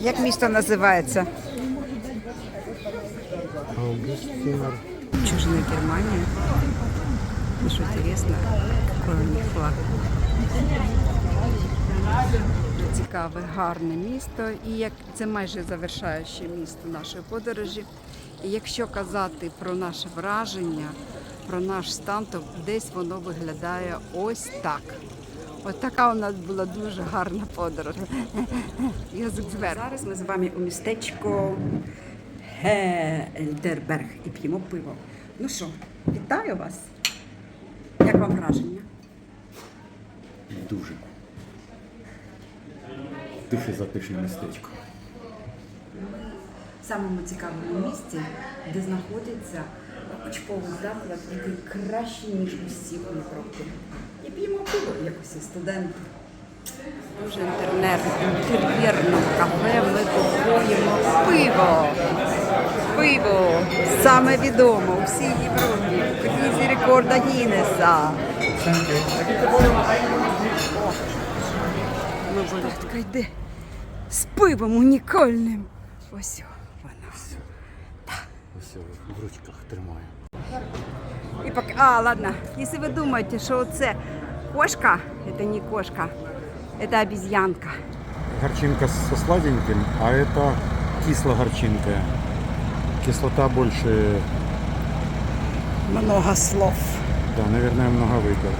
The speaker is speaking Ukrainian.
як місто називається? Чужина Германия. Ну что интересно, какой у них флаг. Цікаве, гарне місто, і як це майже завершаюче місто нашої подорожі. І якщо казати про наше враження, про наш стан, то десь воно виглядає ось так. От така у нас була дуже гарна подорож. Язик зверху. Зараз ми з вами у містечку Гельдерберг і п'ємо пиво. Ну що, вітаю вас. Як вам враження? Дуже. Дуже затишне містечко. В самому цікавому місці, де знаходиться учбовий заклад, який кращий, ніж усі в Європі. І п'ємо пиво, як усі студенти. Дуже інтернет, інтер'єрному кафе ми купуємо пиво. Пиво саме відомо у всій Європі. В книзі рекорда Гіннеса. Болятка йде з пивом унікальним. Ось Ось в ручках тримаю. И пок... А, ладно. Если вы думаете, что вот это кошка, это не кошка, это обезьянка. Горчинка со сладеньким, а это кисло-горчинка. Кислота больше, Много слов. да, наверное, много выпил.